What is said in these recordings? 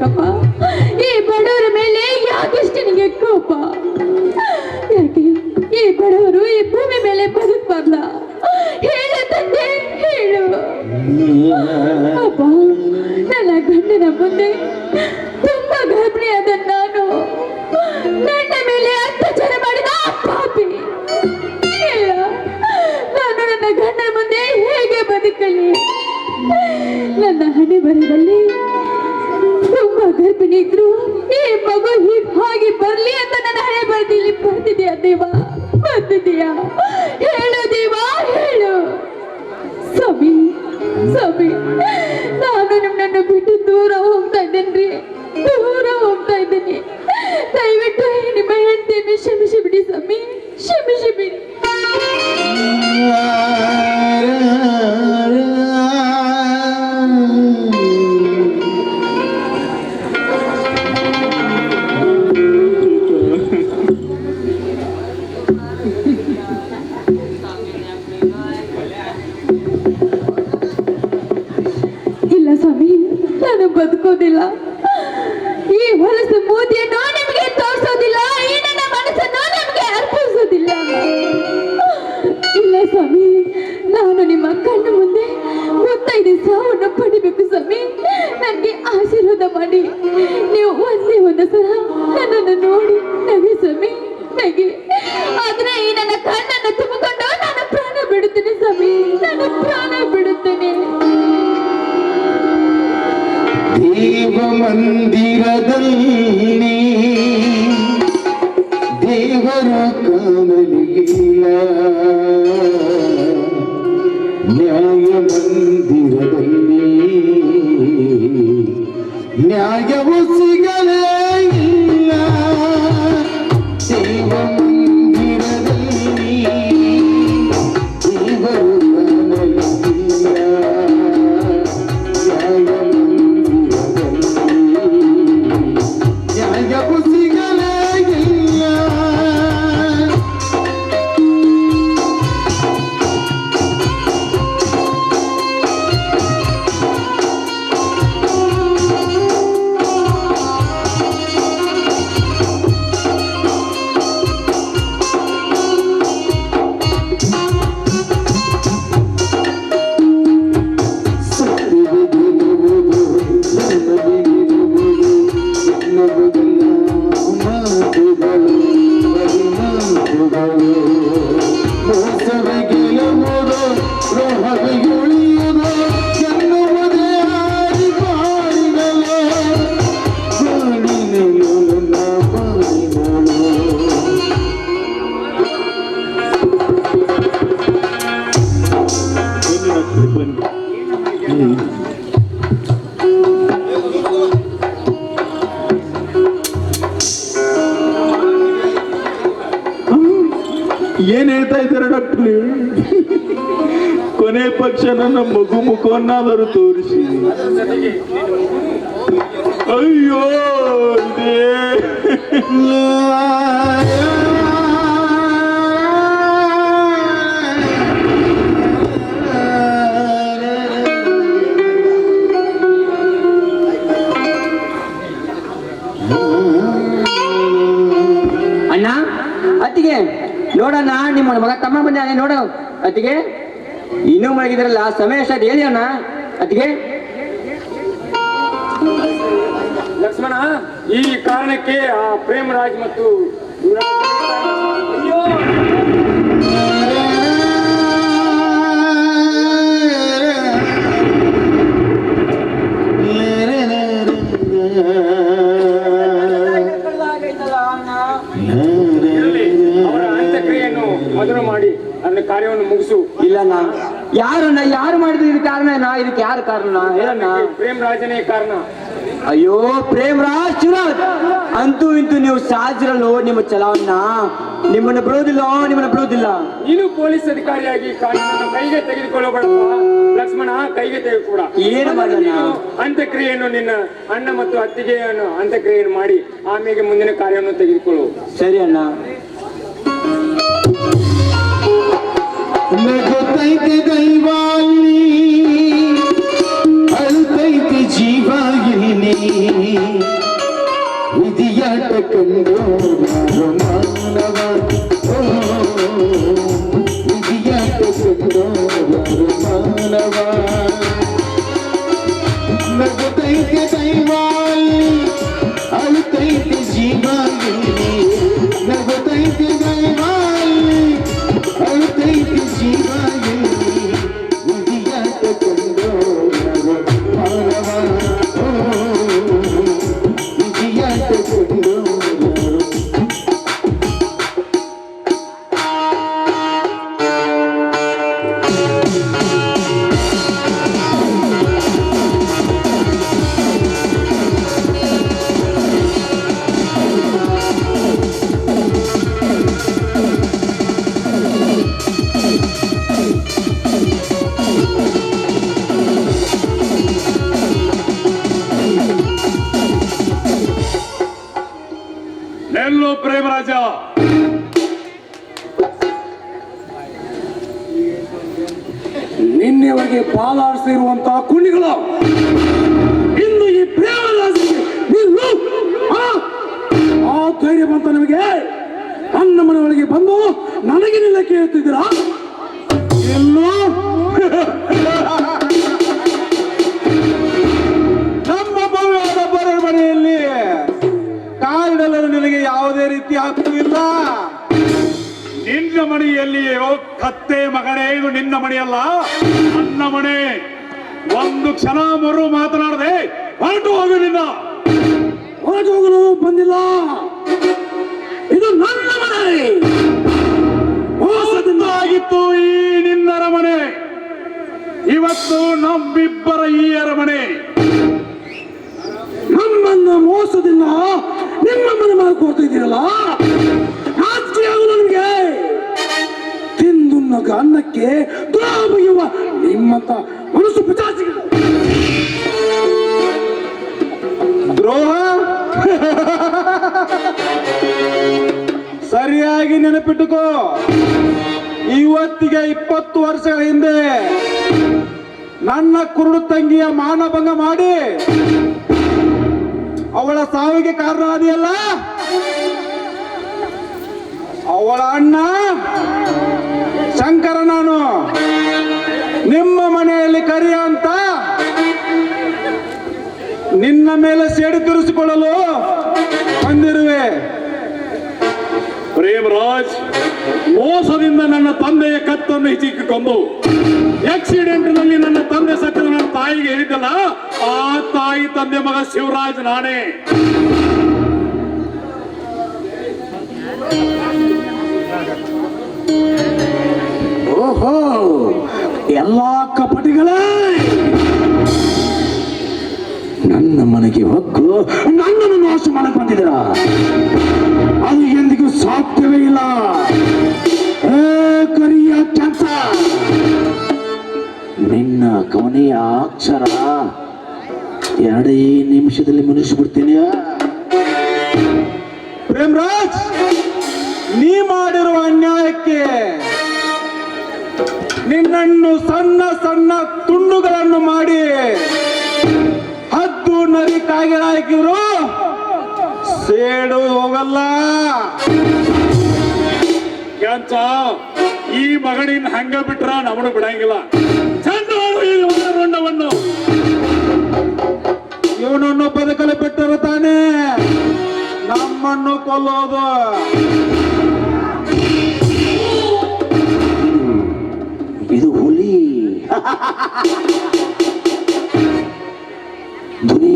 ಯಾಕಪ್ಪ ಈ ಬಡವರ ಮೇಲೆ ಯಾಕಿಷ್ಟು ನಿನಗೆ ಕೋಪ? ಯಾಕೆ? ಈ ಬಡವರು ಈ ಭೂಮಿ ಮೇಲೆ ಬದುಕಬಾರ್ದ? ಹೇಳು ತಂದೆ, ಹೇಳು. ಅಪ್ಪ ನನ್ನ ಗಂಡನ ಮುಂದೆ ತುಂಬಾ ಗರ್ಭಿಣಿಯಾದ ನಾನು. ನನ್ನ ಮೇಲೆ ಅತ್ಯಾಚಾರ ಮಾಡಿದ ಪಾಪಿ. ನಾನು ನನ್ನ ಗಂಡನ ಮುಂದೆ ಹೇಗೆ ಬದುಕಲಿ? ನನ್ನ ಹಣೆ ಬರದಲ್ಲಿ ಗರ್ಭಿಣಿ ಇದ್ರು ಈ ಮಗು, ಹೀಗ್ ಹಾಗೆ ಬರ್ಲಿ ಅಂತ ನನ್ನ ಹಣೆ ಬರ್ದಿಲ್ಲಿ ಬರ್ತಿದ್ಯಾ ದೇವ? ಬರ್ತಿದ್ಯಾ? ಹೇಳು ದೇವ, ಹೇಳು. ಸಮಿ ಸಮಿ ನಾನು ನಿಮ್ಮನ್ನು ಬಿಟ್ಟು ದೂರ ಹೋಗ್ತಾ ಇದ್ದೇನ್ರಿ? ದೂರ ಹೋಗ್ತಾ ಇದ್ದೀನಿ. ದಯವಿಟ್ಟು ನಿಮ್ಮ ಹೆಂಡತಿಯನ್ನು ಕ್ಷಮಿಸಿ ಬಿಡಿ ಸ್ವಾಮಿ, ಕ್ಷಮಿಸಿ ಬಿಡಿ. ದೇವರ ಕಾಣಲಿಲ್ಲ ನ್ಯಾಯ ಮಂದಿರದಲ್ಲಿ ನ್ಯಾಯವು ಸಿಗಲೇ ಹೇಳ್ತಾ ಇದ್ದಾರೆ ಡಾಕ್ಟ್ರಿ. ಕೊನೆ ಪಕ್ಷ ನನ್ನ ಮಗು ಮುಖವನ್ನಾದರೂ ತೋರಿಸಿ. ಅಯ್ಯೋ ನೋಡಣ್ಣ, ನಿಮ್ಮ ಮಗ ತಮ್ಮ ಬಂದಾನೆ ನೋಡು ಅತ್ತಿಗೆ, ಇನ್ನೂ ಮಲಗಿದ್ರಲ್ಲ ಎಷ್ಟಾಯ್ತು ಹೇಳಿ ಅಣ್ಣ. ಅತ್ತಿಗೆ. ಲಕ್ಷ್ಮಣ, ಈ ಕಾರಣಕ್ಕೆ ಆ ಪ್ರೇಮರಾಜ್ ಮತ್ತು ಯಾರಣ್ಣ ಯಾರು ಮಾಡಿದ್ರು ಇದು ಕಾರಣ? ನಾ ಇದಕ್ಕೆ ಯಾರು ಕಾರಣ? ಹೇಳಣ್ಣ ಪ್ರೇಮರಾಜನೇ ಕಾರಣ. ಅಯ್ಯೋ ಪ್ರೇಮರಾಜ್ ಶಿವರಾಜ್ ಅಂತೂ ಇಂತೂ ನೀವು ಸಾಜ್ರಲ್ಲೋ ನಿಮ್ಮ ಚಲಾವಣ ನಿಮ್ಮನ್ನ ಬಿಡೋದಿಲ್ಲ ನಿಮ್ಮನ್ನ ಬಿಡೋದಿಲ್ಲ. ನೀನು ಪೊಲೀಸ್ ಅಧಿಕಾರಿಯಾಗಿ ಕಾನೂನನ್ನು ಕೈಗೆ ತೆಗೆದುಕೊಳ್ಳಬಾರ ಲಕ್ಷ್ಮಣ ಕೈಗೆ ತೆಗೆದುಕೊಡ. ಏನು ಮಾಡೋಣ? ನೀನು ಅಂತ್ಯಕ್ರಿಯೆಯನ್ನು ನಿನ್ನ ಅಣ್ಣ ಮತ್ತು ಅತ್ತಿಗೆಯನ್ನು ಅಂತ್ಯಕ್ರಿಯೆಯನ್ನು ಮಾಡಿ ಆಮೇಲೆ ಮುಂದಿನ ಕಾರ್ಯವನ್ನು ತೆಗೆದುಕೊಳ್ಳು. ಸರಿ ಅಣ್ಣ. ಲಗತೈತೆ ದೈವಾಲಿ ಅಳ್ತೈತೆ ಜೀವಾಗಿನಿ ವಿಧಿಯಾಟ ಕಂಡು ಮಾನವ ವಿಧಿಯಾಟ ಕಂಡು ಮಾನವ ಲಗತೈತೆ ದೈವಾ ನಿನ್ನೆವರೆಗೆ ಪಾಲಾಡಿಸಿರುವಂತಹ ಕುಣಿಗಳು ಇಂದು ಈ ಪ್ರೇಮರಾಜಿಗೆ ನಿಲ್ಲು ಆ? ಧೈರ್ಯ ಬಂತ ನಿಮಗೆ. ನನ್ನ ಮನೆಯೊಳಗೆ ಬಂದು ನನಗೆ ನಿಲ್ಲಕ್ಕೆ ಹೇಳ್ತಿದ್ದೀರಾ ಎಲ್ಲೋ? ನಮ್ಮ ಭವ್ಯವಾದ ಮನೆಯಲ್ಲಿ ಕಾಲಿಡಲು ನಿನಗೆ ಯಾವುದೇ ರೀತಿ ಹಕ್ಕು ನಿನ್ನ ಮನೆಯಲ್ಲಿಯೋ ಕತ್ತೆ ಮಗನೇ, ಇದು ನಿನ್ನ ಮನೆಯಲ್ಲ. ನನ್ನ ಮನೆ. ಒಂದು ಕ್ಷಣ ಮರು ಮಾತನಾಡದೆ ಹೊರಟು ಹೋಗು ನಿನ್ನ. ಹೊರಟು ಹೋಗಲು ಬಂದಿಲ್ಲ. ಇದು ನನ್ನ ಮನೆ. ಆಗಿತ್ತು ಈ ನಿನ್ನ ಅರಮನೆ. ಇವತ್ತು ನಮ್ಮಿಬ್ಬರ ಈ ಅರಮನೆ. ನಮ್ಮನ್ನ ಮೋಸದಿಂದ ನಿಮ್ಮ ಮನೆ ಮಾಡ್ಕೊಡ್ತಾ ನಿಮ್ಮಂತ ಮನಸ್ಸು ದ್ರೋಹ? ಸರಿಯಾಗಿ ನೆನಪಿಟ್ಟುಕೋ. ಇವತ್ತಿಗೆ ಇಪ್ಪತ್ತು ವರ್ಷಗಳ ಹಿಂದೆ ನನ್ನ ಕುರುಡು ತಂಗಿಯ ಮಾನಭಂಗ ಮಾಡಿ ಅವಳ ಸಾವಿಗೆ ಕಾರಣ ಆದಿಯಲ್ಲ ಅವಳ ಅಣ್ಣ? ಮೇಲೆ ಸೇಡು ತೀರಿಸಿಕೊಳ್ಳಲು ಬಂದಿರುವೆ ಪ್ರೇಮರಾಜ್ ಮೋಸದಿಂದ ನನ್ನ ತಂದೆಯ ಕತ್ತನ್ನು ಹಿಚಿಕ್ಕಿಕೊಂಡು ಆಕ್ಸಿಡೆಂಟ್ನಲ್ಲಿ ನನ್ನ ತಂದೆ ಸತ್ತ ನನ್ನ ತಾಯಿಗೆ ಹೇಳಿದ್ದಲ್ಲ ಆ ತಾಯಿ ತಂದೆ ಮಗ ಶಿವರಾಜ್ ನಾನೇ. ಓಹೋ ಎಲ್ಲಾ ಕಪಟಿಗಳೇ! ನನ್ನ ಮನೆಗೆ ಹಕ್ಕು, ನನ್ನನ್ನು ನಾಶ ಮಾಡಕ್ ಬಂದಿದ್ದೀರ? ಅದು ಎಂದಿಗೂ ಸಾಧ್ಯವೇ ಇಲ್ಲ. ಕರಿಯ ಕೆಲಸ ನಿನ್ನ ಕೊನೆಯ ಅಕ್ಷರ ಎರಡೇ ನಿಮಿಷದಲ್ಲಿ ಮುನಿಸ್ಬಿಡ್ತೀನಿ. ಪ್ರೇಮರಾಜ್, ನೀ ಮಾಡಿರುವ ಅನ್ಯಾಯಕ್ಕೆ ನಿನ್ನನ್ನು ಸಣ್ಣ ಸಣ್ಣ ತುಂಡುಗಳನ್ನು ಮಾಡಿ ಹದ್ದು ನರಿ ಕಾಗೆ ಹಾಕಿದ್ರು ಸೇಡು ಹೋಗಲ್ಲ. ಕ್ಯಾಂಚ ಈ ಮಗಳಿನ ಹಂಗ ಬಿಟ್ರ ನಮನು ಬಿಡಂಗಿಲ್ಲ. ಚಂದ ರುಂಡವನ್ನು ಇವನನ್ನು ಬದುಕಲು ಬಿಟ್ಟರು ತಾನೇ. ನಮ್ಮನ್ನು ಕೊಲ್ಲೋದು. ಇದು ಹುಲಿ.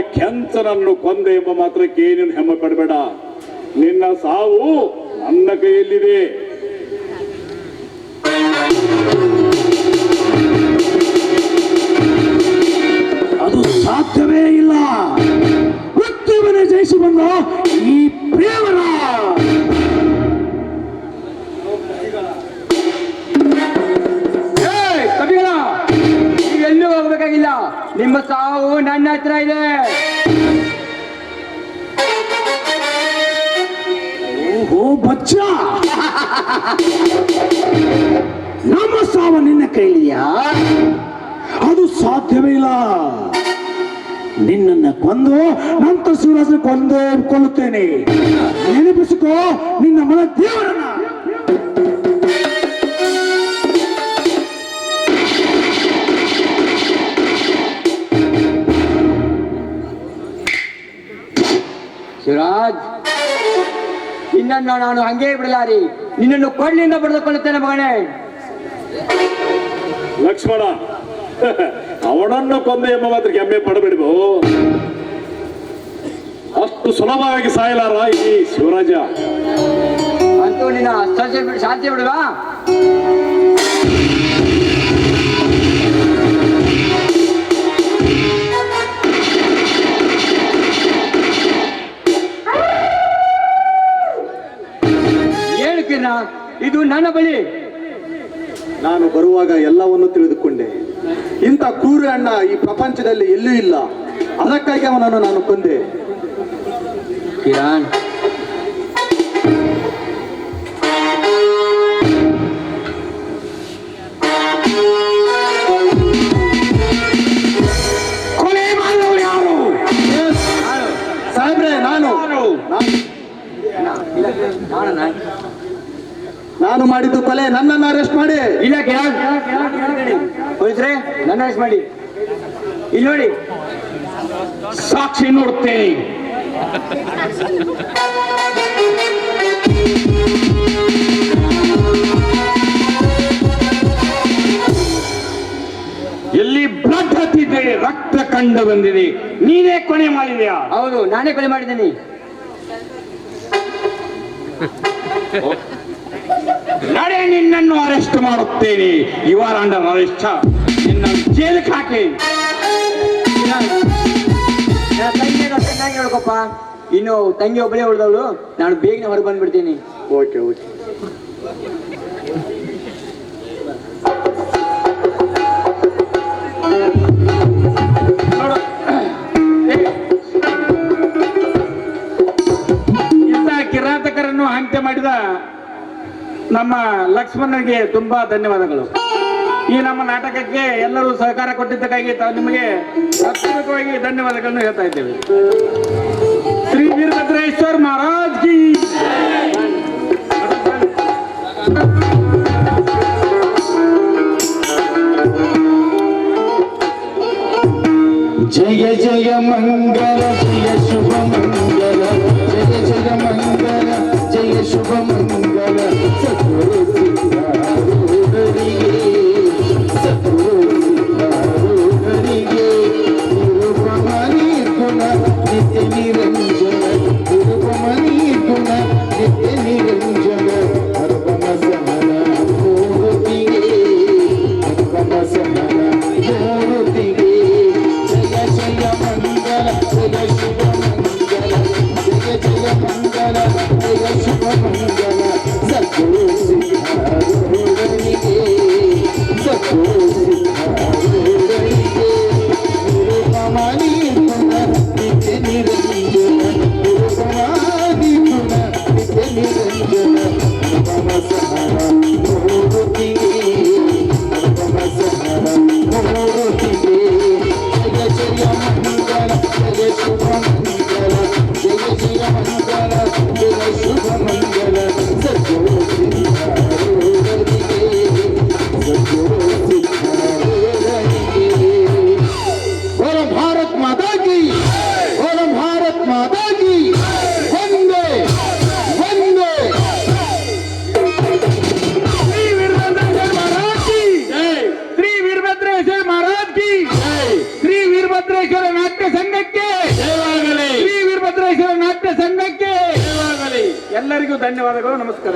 ಕೆಂಚನನ್ನು ಕೊಂದೆ ಎಂಬ ಮಾತ್ರಕ್ಕೆ ನೀನು ಹೆಮ್ಮೆ ಪಡಬೇಡ. ನಿನ್ನ ಸಾವು ನನ್ನ ಕೈಯಲ್ಲಿದೆ. ಅದು ಸಾಧ್ಯವೇ ಇಲ್ಲ. ಉತ್ತಮನೆ ಜಯಿಸಿ ಬಂದ ಈ ಪ್ರೇಮರ ಕವಿಗಳ ಎಲ್ಲಿ ಹೋಗ್ಬೇಕಾಗಿಲ್ಲ. ನಿಮ್ಮ ಸಾವು ನನ್ನ ಹತ್ರ ಇದೆ. ಓಹೋ, ಬಚ್ಚ. ನಮ್ಮ ಸಾವು ನಿನ್ನ ಕೈಲಿಯಾ? ಅದು ಸಾಧ್ಯವೇ ಇಲ್ಲ. ನಿನ್ನನ್ನು ಕೊಂದು ನಂತರ ಸೂರಜನ ಕೊಂದು ಕೊಲ್ಲುತ್ತೇನೆ ನೆನಪಿಸಿಕೋ, ನಿನ್ನ ಮನ ದೇವರನ್ನ. ಶಿವರಾಜ್ ನಿನ್ನನ್ನು ನಾನು ಹಂಗೆ ಬಿಡಲಾರಿ. ನಿನ್ನನ್ನು ಕೊಳ್ಳಿಂದ ಪಡೆದುಕೊಳ್ಳುತ್ತೇನೆ ಮಗನೇ. ಲಕ್ಷ್ಮಣ ಅವನನ್ನು ಕೊಂದೆ ಎಂಬ ಮಾತ್ರ ಹೆಮ್ಮೆ ಪಡಬೇಡವು? ಅಷ್ಟು ಸುಲಭವಾಗಿ ಸಾಯಲಾರ ಈ ಶಿವರಾಜ? ಅಂತೂ ನಿನ್ನ ಬಿಡಿ ಸಾಧ್ಯ ಬಿಡುವಾ? ನನ್ನ ಬಳಿ. ನಾನು ಬರುವಾಗ ಎಲ್ಲವನ್ನು ತಿಳಿದುಕೊಂಡೆ. ಇಂಥ ಕ್ರೂರ ಅಣ್ಣ ಈ ಪ್ರಪಂಚದಲ್ಲಿ ಎಲ್ಲೂ ಇಲ್ಲ. ಅದಕ್ಕಾಗಿ ಅವನನ್ನು ನಾನು ಕೊಂದೆ. ಕಿರಾಣ್. ಸಾಹೇಬ್ರೆ ನಾನು. ನಾನಣ್ಣ ನಾನು ಮಾಡಿದ್ದು ಕೊಲೆ ನನ್ನನ್ನು ಅರೆಸ್ಟ್ ಮಾಡಿ. ಇಲ್ಲ ಪೊಲೀಸ್ರೆ ನನ್ನ ಅರೆಸ್ಟ್ ಮಾಡಿ. ಇಲ್ಲಿ ನೋಡಿ. ಸಾಕ್ಷಿ ನೋಡ್ತೇನೆ ಎಲ್ಲಿ ಬ್ಲಡ್ ಹತ್ತಿದೆ ರಕ್ತ ಕಂಡು ಬಂದಿದೆ. ನೀನೇ ಕೊನೆ ಮಾಡಿದೆಯಾ? ಹೌದು ನಾನೇ ಕೊಲೆ ಮಾಡಿದ್ದೀನಿ. ನಡೆ ನಿನ್ನನ್ನು ಅರೆಸ್ಟ್ ಮಾಡುತ್ತೇನೆ. ಯು ಆರ್ ಅಂಡರ್ ಅರೆಸ್ಟ್ ನಿನ್ನ ಜೈಲಿಗೆ ಹಾಕಿ. ಚೆನ್ನಾಗಿ ನೋಡ್ಕೊಪ್ಪ ಇನ್ನು ತಂಗಿ ಒಬ್ಬಳೇ ಉಳಿದವಳು. ನಾನು ಬೇಗನೆ ಹೊರಗೆ ಬಂದ್ಬಿಡ್ತೀನಿ. ಓಕೆ ಓಕೆ ಲಕ್ಷ್ಮಣನಿಗೆ ತುಂಬಾ ಧನ್ಯವಾದಗಳು. ಈ ನಮ್ಮ ನಾಟಕಕ್ಕೆ ಎಲ್ಲರೂ ಸಹಕಾರ ಕೊಟ್ಟಿದ್ದಕ್ಕಾಗಿ ತಾವು ನಿಮಗೆ ಅತ್ಯಧಿಕವಾಗಿ ಧನ್ಯವಾದಗಳನ್ನು ಹೇಳ್ತಾ ಇದ್ದೇವೆ. ಶ್ರೀ ವೀರಭದ್ರೇಶ್ವರ್ ಮಹಾರಾಜ್ ಜಯ ಜಯ ಮಂಗಲ ಧನ್ಯವಾದಗಳು ನಮಸ್ಕಾರ.